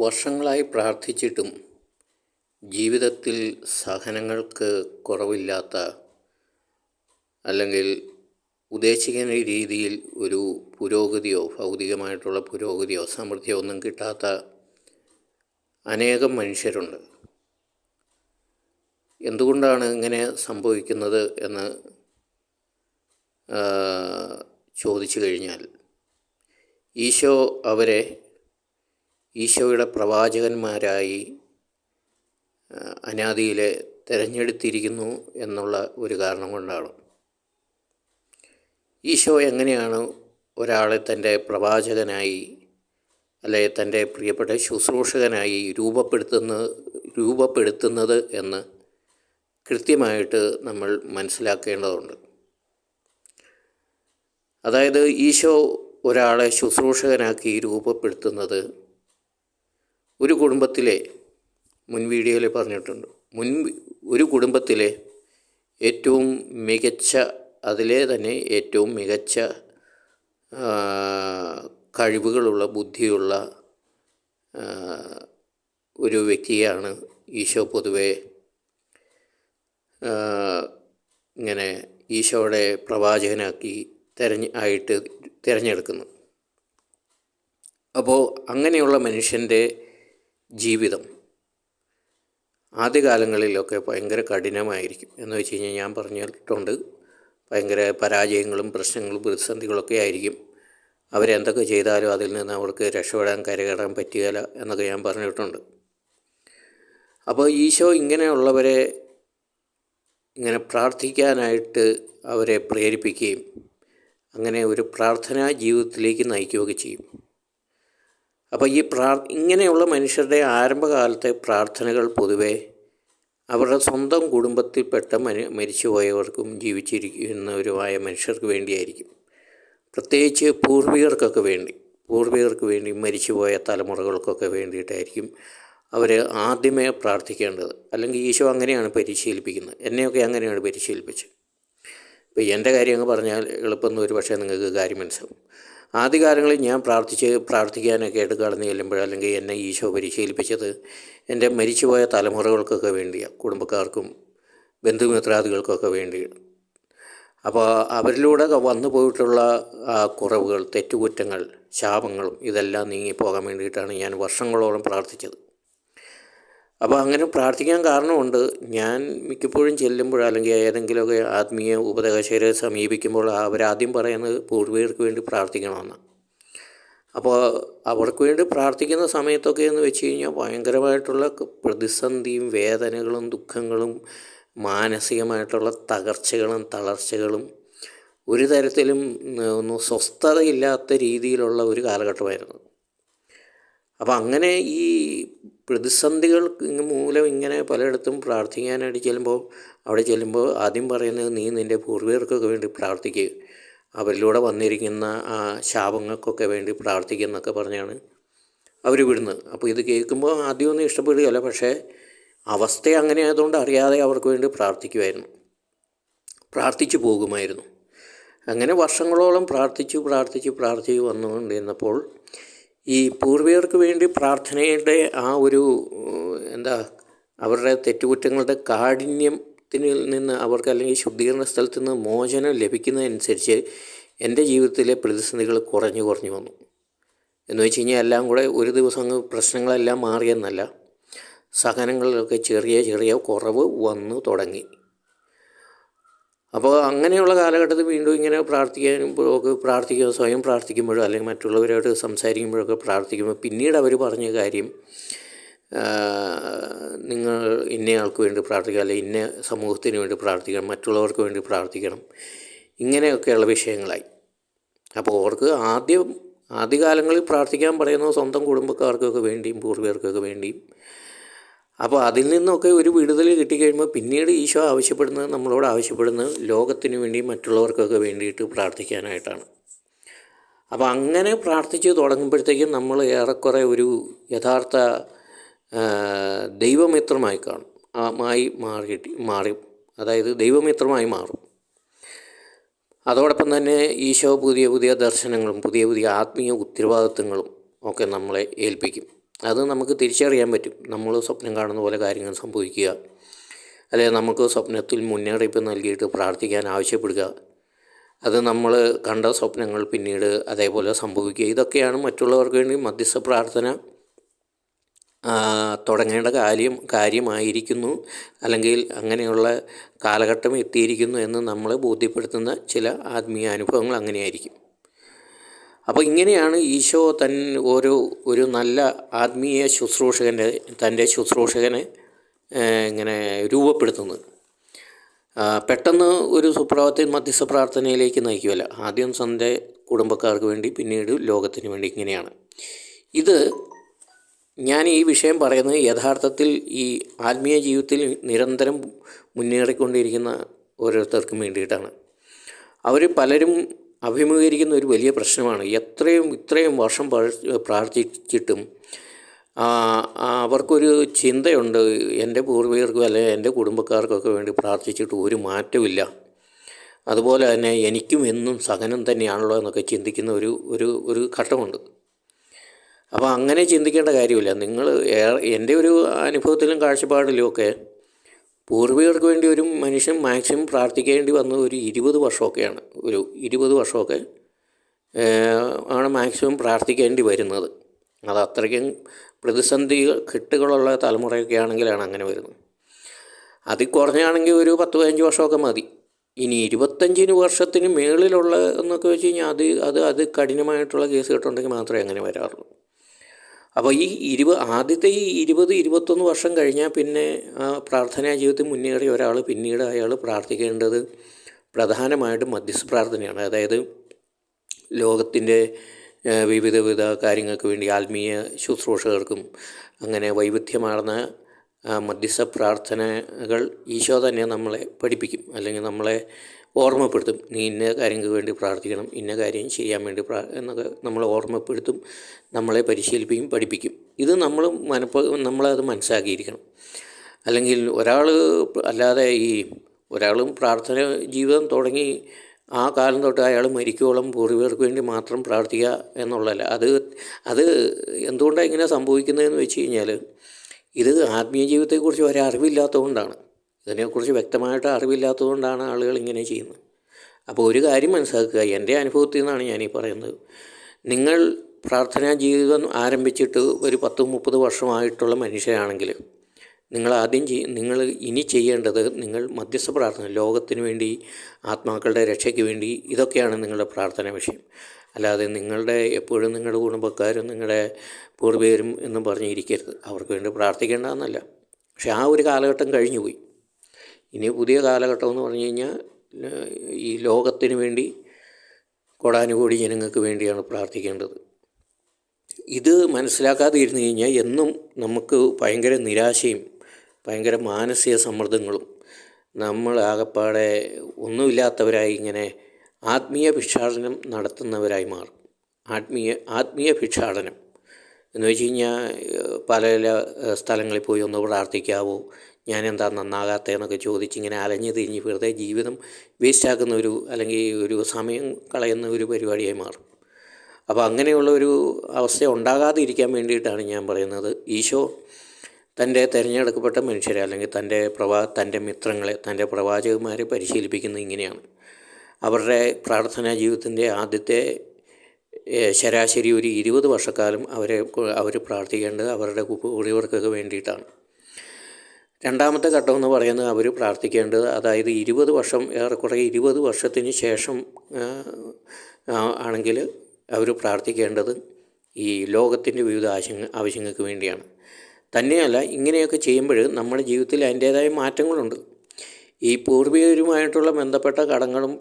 വർഷങ്ങളായി പ്രാർത്ഥിച്ചിട്ടും ജീവിതത്തിൽ സഹനങ്ങൾക്ക് കുറവില്ലാത്ത അല്ലെങ്കിൽ ഉദ്ദേശിക്കുന്ന രീതിയിൽ ഒരു പുരോഗതിയോ ഭൗതികമായിട്ടുള്ള പുരോഗതിയോ സമൃദ്ധിയോ ഒന്നും കിട്ടാത്ത അനേകം മനുഷ്യരുണ്ട്. എന്തുകൊണ്ടാണ് ഇങ്ങനെ സംഭവിക്കുന്നത് എന്ന് ചോദിച്ചു കഴിഞ്ഞാൽ ഈശോ അവരെ ഈശോയുടെ പ്രവാചകന്മാരായി അനാദിയിലെ തിരഞ്ഞെടുത്തിരിക്കുന്നു എന്നുള്ള ഒരു കാരണം കൊണ്ടാണ്. ഈശോ എങ്ങനെയാണ് ഒരാളെ തന്റെ പ്രവാചകനായി അല്ലെ തന്റെ പ്രിയപ്പെട്ട ശുശ്രൂഷകനായി രൂപപ്പെടുത്തുന്ന രൂപപ്പെടുത്തുന്നത് എന്ന് കൃത്യമായിട്ട് നമ്മൾ മനസ്സിലാക്കേണ്ടതുണ്ട്. അതായത് ഈശോ ഒരാളെ ശുശ്രൂഷകനാക്കി രൂപപ്പെടുത്തുന്നത് ഒരു കുടുംബത്തിലെ മുൻ വീഡിയോയിൽ പറഞ്ഞിട്ടുണ്ട്. മുൻ ഒരു കുടുംബത്തിലെ ഏറ്റവും മികച്ച അതിലെ തന്നെ ഏറ്റവും മികച്ച കഴിവുകളുള്ള ബുദ്ധിയുള്ള ഒരു വ്യക്തിയാണ് ഈശോ പൊതുവെ. ഇങ്ങനെ ഈശോയുടെ പ്രവാചകനാക്കി തിരഞ്ഞ് ആയിട്ട് തിരഞ്ഞെടുക്കുന്നു. അപ്പോൾ അങ്ങനെയുള്ള മനുഷ്യന്റെ ജീവിതം. ആദ്യകാലങ്ങളിലൊക്കെ ഭയങ്കര കഠിനമായിരിക്കും. എന്ന് വെച്ച് കഴിഞ്ഞാൽ ഞാൻ പറഞ്ഞിട്ടുണ്ട് ഭയങ്കര പരാജയങ്ങളും പ്രശ്നങ്ങളും പ്രതിസന്ധികളൊക്കെ ആയിരിക്കും. അവരെന്തൊക്കെ ചെയ്താലും അതിൽ നിന്ന് അവർക്ക് രക്ഷപ്പെടാൻ കരകയറാൻ പറ്റുകയില്ല എന്നൊക്കെ ഞാൻ പറഞ്ഞിട്ടുണ്ട്. അപ്പോൾ ഈശോ ഇങ്ങനെയുള്ളവരെ ഇങ്ങനെ പ്രാർത്ഥിക്കാനായിട്ട് അവരെ പ്രേരിപ്പിക്കുകയും അങ്ങനെ ഒരു പ്രാർത്ഥനാ ജീവിതത്തിലേക്ക് നയിക്കുകയൊക്കെ ചെയ്യും. അപ്പോൾ ഈ പ്രാർ ഇങ്ങനെയുള്ള മനുഷ്യരുടെ ആരംഭകാലത്തെ പ്രാർത്ഥനകൾ പൊതുവെ അവരുടെ സ്വന്തം കുടുംബത്തിൽപ്പെട്ട മനു മരിച്ചുപോയവർക്കും ജീവിച്ചിരിക്കുന്നവരുമായ മനുഷ്യർക്ക് വേണ്ടിയായിരിക്കും. പ്രത്യേകിച്ച് പൂർവികർക്കൊക്കെ വേണ്ടി പൂർവികർക്ക് വേണ്ടി മരിച്ചുപോയ തലമുറകൾക്കൊക്കെ വേണ്ടിയിട്ടായിരിക്കും അവർ ആദ്യമേ പ്രാർത്ഥിക്കേണ്ടത്. അല്ലെങ്കിൽ ഈശോ അങ്ങനെയാണ് പരിശീലിപ്പിക്കുന്നത്. എന്നെയൊക്കെ അങ്ങനെയാണ് പരിശീലിപ്പിച്ചത്. ഇപ്പോൾ എന്റെ കാര്യം അങ്ങ് പറഞ്ഞാൽ എളുപ്പമെന്ന് ഒരു പക്ഷേ നിങ്ങൾക്ക് കാര്യം മനസ്സിലാവും ആദ്യകാലങ്ങളിൽ ഞാൻ പ്രാർത്ഥിച്ച് പ്രാർത്ഥിക്കാനൊക്കെ ആയിട്ട് കടന്നു ചെല്ലുമ്പോൾ അല്ലെങ്കിൽ എന്നെ ഈശോ പരിശീലിപ്പിച്ചത് എന്റെ മരിച്ചുപോയ തലമുറകൾക്കൊക്കെ വേണ്ടിയാണ് കുടുംബക്കാർക്കും ബന്ധുമിത്രാദികൾക്കൊക്കെ വേണ്ടി അപ്പോൾ അവരിലൂടെ വന്നു പോയിട്ടുള്ള കുറവുകൾ തെറ്റുകുറ്റങ്ങൾ ശാപങ്ങളും ഇതെല്ലാം നീങ്ങിപ്പോകാൻ വേണ്ടിയിട്ടാണ് ഞാൻ വർഷങ്ങളോളം പ്രാർത്ഥിച്ചത്. അപ്പോൾ അങ്ങനെ പ്രാർത്ഥിക്കാൻ കാരണമുണ്ട്. ഞാൻ മിക്കപ്പോഴും ചെല്ലുമ്പോൾ അല്ലെങ്കിൽ ഏതെങ്കിലുമൊക്കെ ആത്മീയ ഉപദേശകരെ സമീപിക്കുമ്പോൾ അവരാദ്യം പറയുന്നത് പൂർവികർക്ക് വേണ്ടി പ്രാർത്ഥിക്കണമെന്ന്. അപ്പോൾ അവർക്ക് വേണ്ടി പ്രാർത്ഥിക്കുന്ന സമയത്തൊക്കെ എന്ന് വെച്ച് കഴിഞ്ഞാൽ ഭയങ്കരമായിട്ടുള്ള പ്രതിസന്ധിയും വേദനകളും ദുഃഖങ്ങളും മാനസികമായിട്ടുള്ള തകർച്ചകളും തളർച്ചകളും ഒരു തരത്തിലും സ്വസ്ഥതയില്ലാത്ത രീതിയിലുള്ള ഒരു കാലഘട്ടമായിരുന്നു. അപ്പോൾ അങ്ങനെ ഈ പ്രതിസന്ധികൾ മൂലം ഇങ്ങനെ പലയിടത്തും പ്രാർത്ഥിക്കാനായിട്ട് ചെല്ലുമ്പോൾ അവിടെ ചെല്ലുമ്പോൾ ആദ്യം പറയുന്നത് നീ നിന്റെ പൂർവികർക്കൊക്കെ വേണ്ടി പ്രാർത്ഥിക്കുക അവരിലൂടെ വന്നിരിക്കുന്ന ആ ശാപങ്ങൾക്കൊക്കെ വേണ്ടി പ്രാർത്ഥിക്കുന്നൊക്കെ പറഞ്ഞാണ് അവർ വിടുന്നത്. അപ്പോൾ ഇത് കേൾക്കുമ്പോൾ ആദ്യമൊന്നും ഇഷ്ടപ്പെടുകയല്ല പക്ഷേ അവസ്ഥ അങ്ങനെ ആയതുകൊണ്ട് അറിയാതെ അവർക്ക് വേണ്ടി പ്രാർത്ഥിക്കുമായിരുന്നു പ്രാർത്ഥിച്ചു പോകുമായിരുന്നു. അങ്ങനെ വർഷങ്ങളോളം പ്രാർത്ഥിച്ചു പ്രാർത്ഥിച്ചു പ്രാർത്ഥിച്ചു വന്നുകൊണ്ടിരുന്നപ്പോൾ ഈ പൂർവികർക്ക് വേണ്ടി പ്രാർത്ഥനയുടെ ആ ഒരു എന്താ അവരുടെ തെറ്റുകുറ്റങ്ങളുടെ കാഠിന്യത്തിൽ നിന്ന് അവർക്ക് അല്ലെങ്കിൽ ശുദ്ധീകരണ സ്ഥലത്ത് നിന്ന് മോചനം ലഭിക്കുന്നതനുസരിച്ച് എന്റെ ജീവിതത്തിലെ പ്രതിസന്ധികൾ കുറഞ്ഞു കുറഞ്ഞു വന്നു. എന്ന് വെച്ച് കഴിഞ്ഞാൽ എല്ലാം കൂടെ ഒരു ദിവസം അങ്ങ് പ്രശ്നങ്ങളെല്ലാം മാറിയെന്നല്ല സഹനങ്ങളിലൊക്കെ ചെറിയ ചെറിയ കുറവ് വന്നു തുടങ്ങി. അപ്പോൾ അങ്ങനെയുള്ള കാലഘട്ടത്തിൽ വീണ്ടും ഇങ്ങനെ പ്രാർത്ഥിക്കാനും ഒക്കെ പ്രാർത്ഥിക്കുക സ്വയം പ്രാർത്ഥിക്കുമ്പോഴോ അല്ലെങ്കിൽ മറ്റുള്ളവരോട് സംസാരിക്കുമ്പോഴൊക്കെ പ്രാർത്ഥിക്കുമ്പോൾ പിന്നീട് അവർ പറഞ്ഞ കാര്യം നിങ്ങൾ ഇന്നയാൾക്ക് വേണ്ടി പ്രാർത്ഥിക്കുക അല്ലെങ്കിൽ ഇന്ന സമൂഹത്തിന് വേണ്ടി പ്രാർത്ഥിക്കണം മറ്റുള്ളവർക്ക് വേണ്ടി പ്രാർത്ഥിക്കണം. ഇങ്ങനെയൊക്കെയുള്ള വിഷയങ്ങളായി. അപ്പോൾ അവർക്ക് ആദ്യം ആദ്യകാലങ്ങളിൽ പ്രാർത്ഥിക്കാൻ പറയുന്നത് സ്വന്തം കുടുംബക്കാർക്കൊക്കെ വേണ്ടിയും പൂർവികർക്കൊക്കെ വേണ്ടിയും അപ്പോൾ അതിൽ നിന്നൊക്കെ ഒരു വിടുതൽ കിട്ടിക്കഴിയുമ്പോൾ പിന്നീട് ഈശോ ആവശ്യപ്പെടുന്നത് നമ്മളോട് ആവശ്യപ്പെടുന്നത് ലോകത്തിന് വേണ്ടി മറ്റുള്ളവർക്കൊക്കെ വേണ്ടിയിട്ട് പ്രാർത്ഥിക്കാനായിട്ടാണ്. അപ്പോൾ അങ്ങനെ പ്രാർത്ഥിച്ച് തുടങ്ങുമ്പോഴത്തേക്കും നമ്മൾ ഏറെക്കുറെ ഒരു യഥാർത്ഥ ദൈവമിത്രമായി കാണും. മായി മാറി മാറി അതായത് ദൈവമിത്രമായി മാറും. അതോടൊപ്പം തന്നെ ഈശോ പുതിയ പുതിയ ദർശനങ്ങളും പുതിയ പുതിയ ആത്മീയ ഉത്തരവാദിത്വങ്ങളും ഒക്കെ നമ്മളെ ഏൽപ്പിക്കും. അത് നമുക്ക് തിരിച്ചറിയാൻ പറ്റും. നമ്മൾ സ്വപ്നം കാണുന്ന പോലെ കാര്യങ്ങൾ സംഭവിക്കുക. അല്ലെങ്കിൽ നമുക്ക് സ്വപ്നത്തിൽ മുന്നറിയിപ്പ് നൽകിയിട്ട് പ്രാർത്ഥിക്കാൻ ആവശ്യപ്പെടുക. അത് നമ്മൾ കണ്ട സ്വപ്നങ്ങൾ പിന്നീട് അതേപോലെ സംഭവിക്കുക. ഇതൊക്കെയാണ് മറ്റുള്ളവർക്ക് വേണ്ടി മധ്യസ്ഥ പ്രാർത്ഥന തുടങ്ങേണ്ട കാര്യം കാര്യമായിരിക്കുന്നു. അല്ലെങ്കിൽ അങ്ങനെയുള്ള കാലഘട്ടം എത്തിയിരിക്കുന്നു എന്ന് നമ്മൾ ബോധ്യപ്പെടുത്തുന്ന ചില ആത്മീയ അനുഭവങ്ങൾ അങ്ങനെയായിരിക്കും. അപ്പോൾ ഇങ്ങനെയാണ് ഈശോ തൻ ഒരു ഒരു നല്ല ആത്മീയ ശുശ്രൂഷകന്റെ തന്റെ ശുശ്രൂഷകനെ ഇങ്ങനെ രൂപപ്പെടുത്തുന്നത്. പെട്ടെന്ന് ഒരു സുപ്രഭാതത്തിൽ മധ്യസ്ഥ പ്രാർത്ഥനയിലേക്ക് നയിക്കുമല്ല ആദ്യം സ്വന്തം കുടുംബക്കാർക്ക് വേണ്ടി പിന്നീട് ലോകത്തിന് വേണ്ടി ഇങ്ങനെയാണ്. ഇത് ഞാൻ ഈ വിഷയം പറയുന്നത് യഥാർത്ഥത്തിൽ ഈ ആത്മീയ ജീവിതത്തിൽ നിരന്തരം മുന്നേറിക്കൊണ്ടിരിക്കുന്ന ഓരോരുത്തർക്കും വേണ്ടിയിട്ടാണ്. അവർ പലരും അഭിമുഖീകരിക്കുന്ന ഒരു വലിയ പ്രശ്നമാണ്. എത്രയും ഇത്രയും വർഷം പ്രാർത്ഥിച്ചിട്ടും അവർക്കൊരു ചിന്തയുണ്ട്. എന്റെ പൂർവികർക്കും അല്ലെങ്കിൽ എന്റെ കുടുംബക്കാർക്കൊക്കെ വേണ്ടി പ്രാർത്ഥിച്ചിട്ട് ഒരു മാറ്റമില്ല അതുപോലെ തന്നെ എനിക്കും എന്നും സഹനം തന്നെയാണല്ലോ എന്നൊക്കെ ചിന്തിക്കുന്ന ഒരു ഒരു ഒരു ഘട്ടമുണ്ട്. അപ്പോൾ അങ്ങനെ ചിന്തിക്കേണ്ട കാര്യമില്ല. നിങ്ങൾ എന്റെ ഒരു അനുഭവത്തിലും കാഴ്ചപ്പാടിലും ഒക്കെ പൂർവികർക്ക് വേണ്ടി ഒരു മനുഷ്യൻ മാക്സിമം പ്രാർത്ഥിക്കേണ്ടി വന്നത് ഒരു ഇരുപത് വർഷമൊക്കെയാണ്. ഒരു ഇരുപത് വർഷമൊക്കെ ആണ് മാക്സിമം പ്രാർത്ഥിക്കേണ്ടി വരുന്നത്. അത് അത്രയ്ക്കും പ്രതിസന്ധി കെട്ടുകളുള്ള തലമുറയൊക്കെ ആണെങ്കിലാണ് അങ്ങനെ വരുന്നത്. അതിൽ കുറഞ്ഞാണെങ്കിൽ ഒരു പത്ത് പതിനഞ്ച് വർഷമൊക്കെ മതി. ഇനി ഇരുപത്തഞ്ചിന് വർഷത്തിന് മേളിലുള്ള എന്നൊക്കെ വെച്ച് കഴിഞ്ഞാൽ അത് അത് അത് കഠിനമായിട്ടുള്ള കേസ് കെട്ടുണ്ടെങ്കിൽ മാത്രമേ അങ്ങനെ വരാറുള്ളൂ. അപ്പോൾ ഈ ഇരുപത് ആദ്യത്തെ ഈ ഇരുപത് ഇരുപത്തൊന്ന് വർഷം കഴിഞ്ഞാൽ പിന്നെ ആ പ്രാർത്ഥനാ ജീവിതത്തിൽ മുന്നേറിയ ഒരാൾ പിന്നീട് അയാൾ പ്രാർത്ഥിക്കേണ്ടത് പ്രധാനമായിട്ടും മധ്യസ്ഥ പ്രാർത്ഥനയാണ് അതായത് ലോകത്തിന്റെ വിവിധ വിധ കാര്യങ്ങൾക്ക് വേണ്ടി ആത്മീയ ശുശ്രൂഷകർക്കും അങ്ങനെ വൈവിധ്യമാർന്ന മധ്യസ്ഥ പ്രാർത്ഥനകൾ ഈശോ തന്നെ നമ്മളെ പഠിപ്പിക്കും. അല്ലെങ്കിൽ നമ്മളെ ഓർമ്മപ്പെടുത്തും. നീ ഇന്ന കാര്യങ്ങൾക്ക് വേണ്ടി പ്രാർത്ഥിക്കണം ഇന്ന കാര്യം ചെയ്യാൻ വേണ്ടി പ്രാ എന്നൊക്കെ നമ്മളെ ഓർമ്മപ്പെടുത്തും നമ്മളെ പരിശീലിപ്പിക്കും പഠിപ്പിക്കും. ഇത് നമ്മൾ മനപ്പ നമ്മളത് മനസ്സാക്കിയിരിക്കണം. അല്ലെങ്കിൽ ഒരാൾ അല്ലാതെ ഈ ഒരാളും പ്രാർത്ഥന ജീവിതം തുടങ്ങി ആ കാലം തൊട്ട് അയാൾ മരിക്കോളം പൂർവികർക്ക് വേണ്ടി മാത്രം പ്രാർത്ഥിക്കുക എന്നുള്ളതല്ല. അത് അത് എന്തുകൊണ്ടാണ് ഇങ്ങനെ സംഭവിക്കുന്നതെന്ന് വെച്ച് കഴിഞ്ഞാൽ ഇത് ആത്മീയ ജീവിതത്തെക്കുറിച്ച് ഒരറിവില്ലാത്തതുകൊണ്ടാണ്. ഇതിനെക്കുറിച്ച് വ്യക്തമായിട്ട് അറിവില്ലാത്തതുകൊണ്ടാണ് ആളുകൾ ഇങ്ങനെ ചെയ്യുന്നത്. അപ്പോൾ ഒരു കാര്യം മനസ്സിലാക്കുക എന്റെ അനുഭവത്തിൽ നിന്നാണ് ഞാനീ പറയുന്നത്. നിങ്ങൾ പ്രാർത്ഥനാ ജീവിതം ആരംഭിച്ചിട്ട് ഒരു പത്ത് മുപ്പത് വർഷമായിട്ടുള്ള മനുഷ്യരാണെങ്കിൽ നിങ്ങൾ ആദ്യം ചെയ് നിങ്ങൾ ഇനി ചെയ്യേണ്ടത് നിങ്ങൾ മധ്യസ്ഥ പ്രാർത്ഥന ലോകത്തിന് വേണ്ടി ആത്മാക്കളുടെ രക്ഷയ്ക്ക് വേണ്ടി ഇതൊക്കെയാണ് നിങ്ങളുടെ പ്രാർത്ഥന വിഷയം. അല്ലാതെ നിങ്ങളുടെ എപ്പോഴും നിങ്ങളുടെ കുടുംബക്കാരും നിങ്ങളുടെ പൂർവികരും എന്നും പറഞ്ഞിരിക്കരുത്. അവർക്ക് വേണ്ടി പ്രാർത്ഥിക്കേണ്ടതെന്നല്ല. പക്ഷേ ആ ഒരു കാലഘട്ടം കഴിഞ്ഞു പോയി ഇനി പുതിയ കാലഘട്ടം എന്ന് പറഞ്ഞു കഴിഞ്ഞാൽ ഈ ലോകത്തിന് വേണ്ടി കോടാനുകോടി ജനങ്ങൾക്ക് വേണ്ടിയാണ് പ്രാർത്ഥിക്കേണ്ടത്. ഇത് മനസ്സിലാക്കാതെ ഇരുന്ന് കഴിഞ്ഞാൽ എന്നും നമുക്ക് ഭയങ്കര നിരാശയും ഭയങ്കര മാനസിക സമ്മർദ്ദങ്ങളും നമ്മൾ ആകപ്പാടെ ഒന്നുമില്ലാത്തവരായി ഇങ്ങനെ ആത്മീയ ഭിക്ഷാടനം നടത്തുന്നവരായി മാറും. ആത്മീയ ആത്മീയ ഭിക്ഷാടനം. എന്ന് വെച്ച് കഴിഞ്ഞാൽ പല സ്ഥലങ്ങളിൽ പോയി ഒന്ന് പ്രാർത്ഥിക്കാവോ ഞാൻ എന്താ നന്നാകാത്തതെന്നൊക്കെ ചോദിച്ച് ഇങ്ങനെ അലഞ്ഞു തിരിഞ്ഞ് വെറുതെ ജീവിതം വേസ്റ്റാക്കുന്ന ഒരു അല്ലെങ്കിൽ ഒരു സമയം കളയുന്ന ഒരു പരിപാടിയായി മാറും. അപ്പോൾ അങ്ങനെയുള്ള ഒരു അവസ്ഥ ഉണ്ടാകാതെ ഇരിക്കാൻ വേണ്ടിയിട്ടാണ് ഞാൻ പറയുന്നത്. ഈശോ തന്റെ തിരഞ്ഞെടുക്കപ്പെട്ട മനുഷ്യരെ അല്ലെങ്കിൽ തന്റെ പ്രവാ തന്റെ മിത്രങ്ങളെ തന്റെ പ്രവാചകന്മാരെ പരിശീലിപ്പിക്കുന്നത് ഇങ്ങനെയാണ്. അവരുടെ പ്രാർത്ഥനാ ജീവിതത്തിന്റെ ആദ്യത്തെ ശരാശരി ഒരു ഇരുപത് വർഷക്കാലം അവരെ അവർ പ്രാർത്ഥിക്കേണ്ടത് അവരുടെ കുടിവർക്കൊക്കെ വേണ്ടിയിട്ടാണ്. രണ്ടാമത്തെ ഘട്ടം എന്ന് പറയുന്നത് അവർ പ്രാർത്ഥിക്കേണ്ടത് അതായത് ഇരുപത് വർഷം ഏറെക്കുറെ ഇരുപത് വർഷത്തിന് ശേഷം ആണെങ്കിൽ അവർ പ്രാർത്ഥിക്കേണ്ടത് ഈ ലോകത്തിന്റെ വിവിധ ആവശ്യങ്ങൾ ആവശ്യങ്ങൾക്ക് വേണ്ടിയാണ്. തന്നെയല്ല ഇങ്ങനെയൊക്കെ ചെയ്യുമ്പോൾ നമ്മുടെ ജീവിതത്തിൽ അതിന്റേതായ മാറ്റങ്ങളുണ്ട്. ഈ പൂർവികരുമായിട്ടുള്ള ബന്ധപ്പെട്ട കടങ്ങളും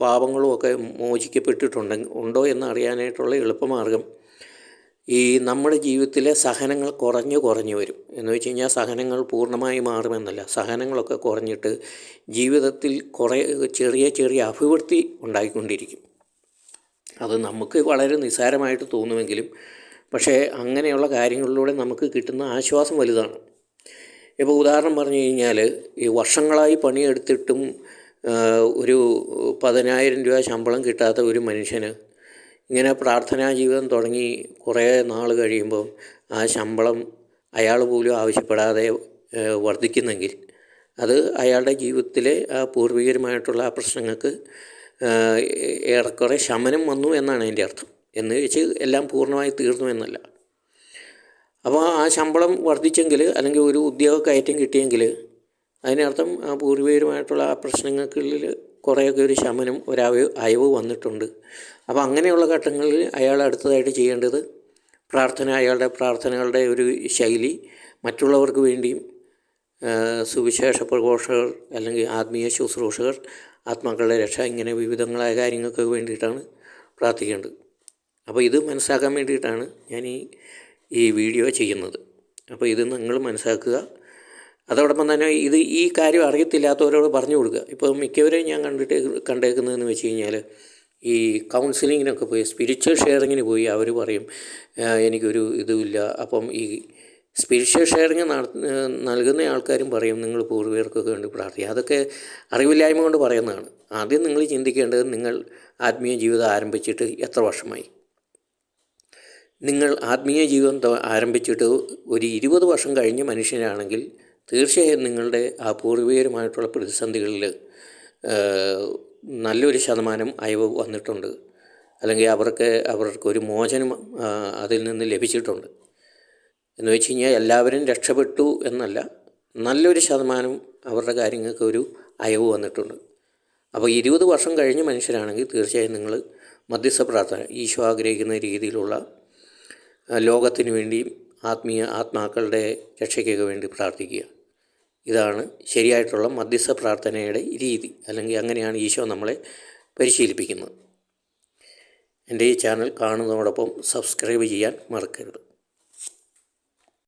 പാപങ്ങളും ഒക്കെ മോചിക്കപ്പെട്ടിട്ടുണ്ട് ഉണ്ടോ എന്ന് അറിയാനായിട്ടുള്ള എളുപ്പമാർഗം ഈ നമ്മുടെ ജീവിതത്തിലെ സഹനങ്ങൾ കുറഞ്ഞു കുറഞ്ഞു വരും. എന്ന് വെച്ച് കഴിഞ്ഞാൽ സഹനങ്ങൾ പൂർണമായി മാറുമെന്നല്ല. സഹനങ്ങളൊക്കെ കുറഞ്ഞിട്ട് ജീവിതത്തിൽ കുറേ ചെറിയ ചെറിയ അഭിവൃദ്ധി ഉണ്ടായിക്കൊണ്ടിരിക്കും. അത് നമുക്ക് വളരെ നിസ്സാരമായിട്ട് തോന്നുമെങ്കിലും പക്ഷേ അങ്ങനെയുള്ള കാര്യങ്ങളിലൂടെ നമുക്ക് കിട്ടുന്ന ആശ്വാസം വലുതാണ്. ഇപ്പോൾ ഉദാഹരണം പറഞ്ഞു കഴിഞ്ഞാൽ ഈ വർഷങ്ങളായി പണിയെടുത്തിട്ടും ഒരു പതിനായിരം രൂപ ശമ്പളം കിട്ടാത്ത ഒരു മനുഷ്യന് ഇങ്ങനെ പ്രാർത്ഥനാ ജീവിതം തുടങ്ങി കുറേ നാൾ കഴിയുമ്പോൾ ആ ശമ്പളം അയാൾ പോലും ആവശ്യപ്പെടാതെ വർദ്ധിക്കുന്നെങ്കിൽ അത് അയാളുടെ ജീവിതത്തിലെ ആ പൂർവികരുമായിട്ടുള്ള ആ പ്രശ്നങ്ങൾക്ക് ഏറെക്കുറെ ശമനം വന്നു എന്നാണ് അതിന്റെ അർത്ഥം. എന്ന് വെച്ച് എല്ലാം പൂർണമായി തീർന്നു എന്നല്ല. അപ്പോൾ ആ ശമ്പളം വർദ്ധിച്ചെങ്കിൽ അല്ലെങ്കിൽ ഒരു ഉദ്യോഗ കയറ്റം കിട്ടിയെങ്കിൽ അതിനർത്ഥം ആ പൂർവികരുമായിട്ടുള്ള ആ പ്രശ്നങ്ങൾക്കുള്ളിൽ കുറേയൊക്കെ ഒരു ശമനം ഒരവ അയവ് വന്നിട്ടുണ്ട്. അപ്പോൾ അങ്ങനെയുള്ള ഘട്ടങ്ങളിൽ അയാൾ അടുത്തതായിട്ട് ചെയ്യേണ്ടത് പ്രാർത്ഥന അയാളുടെ പ്രാർത്ഥനകളുടെ ഒരു ശൈലി മറ്റുള്ളവർക്ക് വേണ്ടിയും സുവിശേഷ പ്രഘോഷകർ അല്ലെങ്കിൽ ആത്മീയ ശുശ്രൂഷകർ ആത്മാക്കളുടെ രക്ഷ ഇങ്ങനെ വിവിധങ്ങളായ കാര്യങ്ങൾക്ക് വേണ്ടിയിട്ടാണ് പ്രാർത്ഥിക്കേണ്ടത്. അപ്പോൾ ഇത് മനസ്സിലാക്കാൻ വേണ്ടിയിട്ടാണ് ഞാൻ ഈ ഈ വീഡിയോ ചെയ്യുന്നത്. അപ്പോൾ ഇത് നിങ്ങൾ മനസ്സിലാക്കുക അതോടൊപ്പം തന്നെ ഇത് ഈ കാര്യം അറിയത്തില്ലാത്തവരോട് പറഞ്ഞു കൊടുക്കുക. ഇപ്പോൾ മിക്കവരെയും ഞാൻ കണ്ടിട്ട് കണ്ടേക്കുന്നതെന്ന് വെച്ച് കഴിഞ്ഞാൽ ഈ കൗൺസിലിങ്ങിനൊക്കെ പോയി സ്പിരിച്വൽ ഷെയറിങ്ങിന് പോയി അവർ പറയും "ആ, എനിക്കൊരു ഇതുമില്ല. അപ്പം ഈ സ്പിരിച്വൽ ഷെയറിങ് നൽകുന്ന ആൾക്കാരും പറയും നിങ്ങൾ പൂർവികർക്കൊക്കെ വേണ്ടി പ്രാർത്ഥിക്കുക. അതൊക്കെ അറിവില്ലായ്മ കൊണ്ട് പറയുന്നതാണ്. ആദ്യം നിങ്ങൾ ചിന്തിക്കേണ്ടത് നിങ്ങൾ ആത്മീയ ജീവിതം ആരംഭിച്ചിട്ട് എത്ര വർഷമായി? നിങ്ങൾ ആത്മീയ ജീവിതം ആരംഭിച്ചിട്ട് ഒരു ഇരുപത് വർഷം കഴിഞ്ഞ മനുഷ്യനാണെങ്കിൽ തീർച്ചയായും നിങ്ങളുടെ ആ പ്രതിസന്ധികളിൽ നല്ലൊരു ശതമാനം അയവ് വന്നിട്ടുണ്ട്. അല്ലെങ്കിൽ അവർക്ക് അവർക്ക് ഒരു മോചനം അതിൽ നിന്ന് ലഭിച്ചിട്ടുണ്ട്. എന്ന് വെച്ച് കഴിഞ്ഞാൽ എല്ലാവരും രക്ഷപ്പെട്ടു എന്നല്ല നല്ലൊരു ശതമാനം അവരുടെ കാര്യങ്ങൾക്ക് ഒരു അയവ് വന്നിട്ടുണ്ട്. അപ്പോൾ ഇരുപത് വർഷം കഴിഞ്ഞ മനുഷ്യരാണെങ്കിൽ തീർച്ചയായും നിങ്ങൾ മധ്യസ്ഥ പ്രാർത്ഥന ഈശോ ആഗ്രഹിക്കുന്ന രീതിയിലുള്ള ലോകത്തിന് വേണ്ടിയും ആത്മീയ ആത്മാക്കളുടെ രക്ഷയ്ക്കൊക്കെ വേണ്ടി പ്രാർത്ഥിക്കുക. ഇതാണ് ശരിയായിട്ടുള്ള മധ്യസ്ഥ പ്രാർത്ഥനയുടെ രീതി. അല്ലെങ്കിൽ അങ്ങനെയാണ് ഈശോ നമ്മളെ പരിശീലിപ്പിക്കുന്നത്. എന്റെ ഈ ചാനൽ കാണുന്നതോടൊപ്പം സബ്സ്ക്രൈബ് ചെയ്യാൻ മറക്കരുത്.